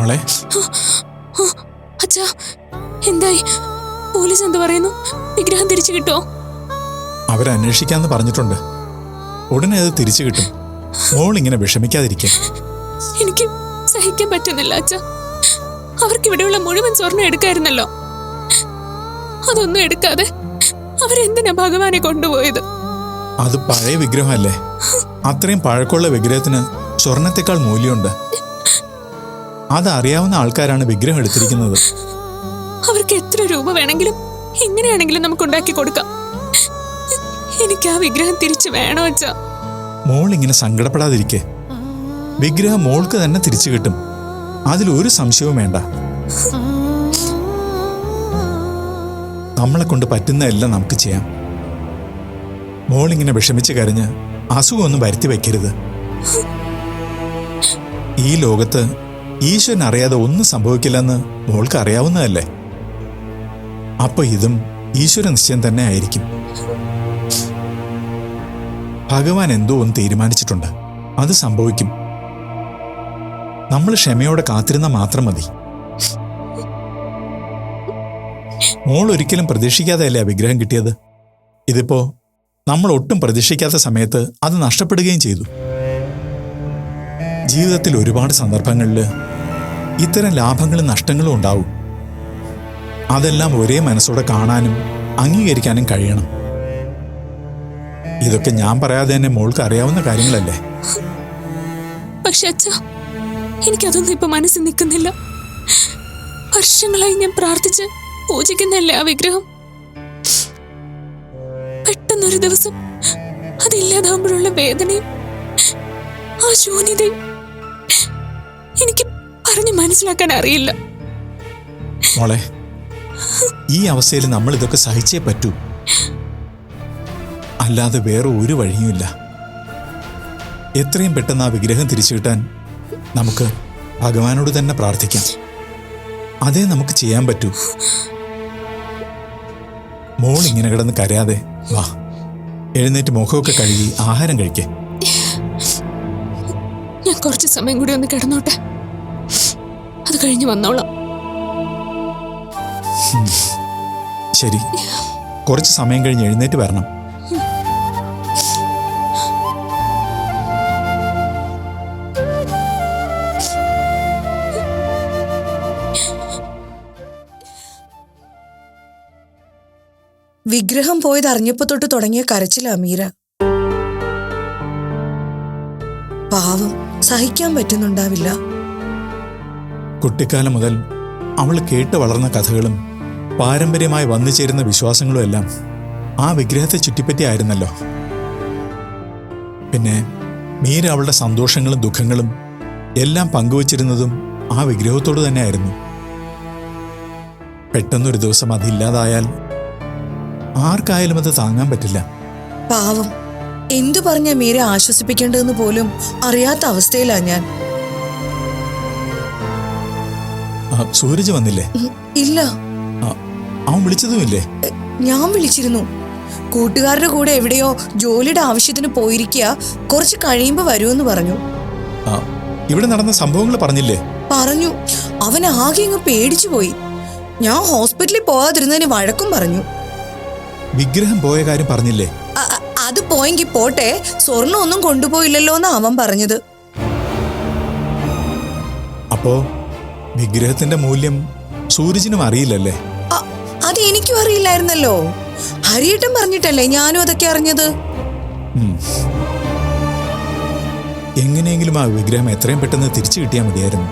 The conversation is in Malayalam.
മോളെ. അച്ഛാ എന്തായി? പോലീസ് എന്ത് പറയുന്നു? വിഗ്രഹം തിരിച്ചു കിട്ടോ? അവരന്വേഷിക്കാന്ന് പറഞ്ഞിട്ടുണ്ട്. ഉടനെ അത് തിരിച്ചു കിട്ടും. മോൾ ഇങ്ങനെ വിഷമിക്കാതിരിക്കും. എനിക്ക് സഹിക്കാൻ പറ്റുന്നില്ല അച്ഛ. അവർക്ക് ഇവിടെയുള്ള മുഴുവൻ സ്വർണം എടുക്കായിരുന്നല്ലോ. അതൊന്നും എടുക്കാതെ അവരെന്തിനാ ഭഗവാനെ കൊണ്ടുപോയത്? അത് പഴയ വിഗ്രഹമല്ലേ? അത്രയും പഴക്കമുള്ള വിഗ്രഹത്തിന് സ്വർണത്തെക്കാൾ മൂല്യമുണ്ട്. അതറിയാവുന്ന ആൾക്കാരാണ് വിഗ്രഹം എടുത്തിരിക്കുന്നത്. അവർക്ക് എത്ര രൂപ വേണമെങ്കിലും എങ്ങനെയാണെങ്കിലും നമുക്ക് ഉണ്ടാക്കി കൊടുക്കാം. എനിക്ക് ആ വിഗ്രഹം തിരിച്ചു വേണോ അച്ഛാ? മോൾ ഇങ്ങനെ സങ്കടപ്പെടാതിരിക്കെ. വിഗ്രഹം മോൾക്ക് തന്നെ തിരിച്ചു കിട്ടും. അതിൽ ഒരു സംശയവും വേണ്ട. നമ്മളെ കൊണ്ട് പറ്റുന്ന എല്ലാം നമുക്ക് ചെയ്യാം. മോൾ ഇങ്ങനെ വിഷമിച്ച് കരഞ്ഞ് അസുഖമൊന്നും വരുത്തി വയ്ക്കരുത് ഈ ലോകത്ത് ഈശ്വരൻ അറിയാതെ ഒന്നും സംഭവിക്കില്ലെന്ന് മോൾക്ക് അറിയാവുന്നതല്ലേ? അപ്പൊ ഇതും ഈശ്വര നിശ്ചയം തന്നെ ആയിരിക്കും. ഭഗവാൻ എന്തോ ഒന്ന് തീരുമാനിച്ചിട്ടുണ്ട്. അത് സംഭവിക്കും. നമ്മൾ ക്ഷമയോടെ കാത്തിരുന്ന മാത്രം മതി. മോൾ ഒരിക്കലും പ്രതീക്ഷിക്കാതെയല്ലേ വിഗ്രഹം കിട്ടിയത്? ഇതിപ്പോ നമ്മൾ ഒട്ടും പ്രതീക്ഷിക്കാത്ത സമയത്ത് അത് നഷ്ടപ്പെടുകയും ചെയ്തു. ജീവിതത്തിൽ ഒരുപാട് സന്ദർഭങ്ങളിൽ ഇത്തരം ലാഭങ്ങളും നഷ്ടങ്ങളും ഉണ്ടാവും. അതെല്ലാം ഒരേ മനസ്സോടെ കാണാനും അംഗീകരിക്കാനും കഴിയണം. ഇതൊക്കെ ഞാൻ പറയാതെ തന്നെ മോൾക്ക് അറിയാവുന്ന കാര്യങ്ങളല്ലേ? പക്ഷെ അച്ഛാ എനിക്കതൊന്നും ഇപ്പൊ മനസ്സിൽ നിൽക്കുന്നില്ല. വർഷങ്ങളായി ഞാൻ പ്രാർത്ഥിച്ച് പൂജിക്കുന്നല്ലേ ആ വിഗ്രഹം. പെട്ടെന്നൊരു ദിവസം അതില്ലാതാവുമ്പോഴുള്ള വേദനയും ആ ശൂന്യതയും മനസ്സിലാക്കാൻ അറിയില്ല. മോളെ ഈ അവസ്ഥയിൽ നമ്മൾ ഇതൊക്കെ സഹിച്ചേ പറ്റൂ. അല്ലാതെ വേറെ ഒരു വഴിയുമില്ല എത്രയും പെട്ടെന്ന് ആ വിഗ്രഹം തിരിച്ചു കിട്ടാൻ നമുക്ക് ഭഗവാനോട് തന്നെ പ്രാർത്ഥിക്കാം. അതേ നമുക്ക് ചെയ്യാൻ പറ്റൂ. മോൾ ഇങ്ങനെ കിടന്ന് കരയാതെ വാ. എഴുന്നേറ്റ് മുഖമൊക്കെ കഴുകി ആഹാരം കഴിക്കേ. ഞാൻ കുറച്ച് സമയം കൂടി ഒന്ന് കിടന്നോട്ടെ. അത് കഴിഞ്ഞ് വന്നോളാം. ശരി. കുറച്ച് സമയം കഴിഞ്ഞ് എഴുന്നേറ്റ് വരണം. വിഗ്രഹം പോയത് അറിഞ്ഞപ്പോ തൊട്ട് തുടങ്ങിയ കരച്ചില അമീര പാവം സഹിക്കാൻ പറ്റുന്നുണ്ടാവില്ല. കുട്ടിക്കാലം മുതൽ അവൾ കേട്ട് വളർന്ന കഥകളും പാരമ്പര്യമായി വന്നു ചേരുന്ന വിശ്വാസങ്ങളും എല്ലാം ആ വിഗ്രഹത്തെ ചുറ്റിപ്പറ്റി ചുറ്റിപ്പറ്റിയായിരുന്നല്ലോ പിന്നെ മീര അവളുടെ സന്തോഷങ്ങളും ദുഃഖങ്ങളും എല്ലാം പങ്കുവച്ചിരുന്നതും ആ വിഗ്രഹത്തോട് തന്നെയായിരുന്നു. പെട്ടെന്നൊരു ദിവസം അതില്ലാതായാൽ ആർക്കായാലും അത് താങ്ങാൻ പറ്റില്ല. പാവം. എന്തു പറഞ്ഞ മീര ആശ്വസിപ്പിക്കേണ്ടതെന്ന് പോലും അറിയാത്ത അവസ്ഥയിലാണ് ഞാൻ. സൂരജ് വന്നില്ലേ? ഇല്ല. അവൻ വിളിച്ചതുമില്ലേ? ഞാൻ വിളിച്ചിരുന്നു. കൂട്ടുകാരുടെ കൂടെ എവിടെയോ ജോലിയുടെ ആവശ്യത്തിന് പോയിരിക്കുക കുറച്ച് കഴിയുമ്പോ വരുമെന്ന് പറഞ്ഞു. ഇവിടെ നടന്ന സംഭവങ്ങൾ പറഞ്ഞില്ലേ? പറഞ്ഞു. അവൻ ആകെ അങ്ങ് പേടിച്ചു പോയി. ഞാൻ ഹോസ്പിറ്റലിൽ പോകാതിരുന്നതിന് വഴക്കും പറഞ്ഞു. വിഗ്രഹം പോയ കാര്യം പറഞ്ഞില്ലേ? അത് പോയെങ്കിൽ പോട്ടെ സ്വർണം ഒന്നും കൊണ്ടുപോയില്ലല്ലോ എന്ന് അവൻ പറഞ്ഞത്. അപ്പോ? വിഗ്രഹത്തിന്റെ മൂല്യം സൂരജിനും അറിയില്ലല്ലേ? അത് എനിക്കും അറിയില്ലായിരുന്നല്ലോ. ഹരിയേട്ടൻ പറഞ്ഞിട്ടല്ലേ ഞാനും അതൊക്കെ അറിഞ്ഞത്? എങ്ങനെയെങ്കിലും ആ വിഗ്രഹം എത്രയും പെട്ടെന്ന് തിരിച്ചു കിട്ടിയാൽ മതിയായിരുന്നു.